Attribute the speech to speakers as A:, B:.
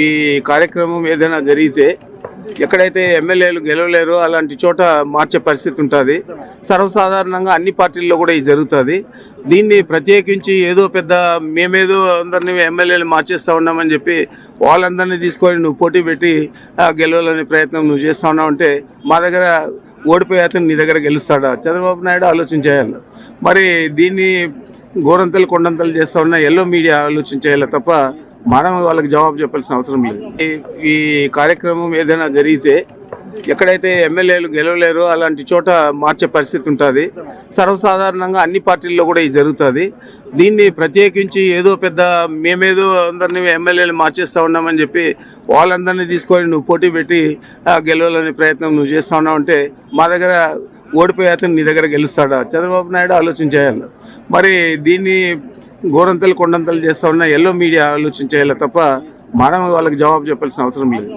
A: ఈ- కార్యక్రమం ఏదైనా జరిగితే ఎక్కడైతే ఎమ్మెల్యేలు గెలవలేరో అలాంటి చోట మార్చే పరిస్థితి ఉంటుంది. సర్వసాధారణంగా అన్ని పార్టీల్లో కూడా ఇది జరుగుతుంది. దీన్ని ప్రత్యేకించి ఏదో పెద్ద మేమేదో అందరినీ ఎమ్మెల్యేలు మార్చేస్తా ఉన్నామని చెప్పి వాళ్ళందరినీ తీసుకొని నువ్వు పోటీ పెట్టి గెలవాలనే ప్రయత్నం నువ్వు చేస్తా ఉన్నావు అంటే మా దగ్గర ఓడిపోయే అతను నీ దగ్గర గెలుస్తాడా? చంద్రబాబు నాయుడు ఆలోచన చేయాలి. మరి దీన్ని గోరంతలు కొండంతలు చేస్తా ఉన్న ఎల్లో మీడియా ఆలోచన చేయాలి తప్ప మనం వాళ్ళకి జవాబు చెప్పాల్సిన అవసరం లేదు. ఈ- కార్యక్రమం ఏదైనా జరిగితే ఎక్కడైతే ఎమ్మెల్యేలు గెలవలేరు అలాంటి చోట మార్చే పరిస్థితి ఉంటుంది. సర్వసాధారణంగా అన్ని పార్టీల్లో కూడా ఇది జరుగుతుంది. దీన్ని ప్రత్యేకించి ఏదో పెద్ద మేమేదో అందరినీ ఎమ్మెల్యేలు మార్చేస్తా ఉన్నామని చెప్పి వాళ్ళందరినీ తీసుకొని నువ్వు పోటీ పెట్టి గెలవాలనే ప్రయత్నం నువ్వు చేస్తూ ఉన్నావు అంటే మా దగ్గర ఓడిపోయే అతను నీ దగ్గర గెలుస్తాడా? చంద్రబాబు నాయుడు ఆలోచన చేయాలి. మరి దీన్ని గోరంతలు కొండంతలు చేస్తా ఉన్న ఎల్లో మీడియా ఆలోచించేలా తప్ప మనం వాళ్ళకి జవాబు చెప్పాల్సిన అవసరం లేదు.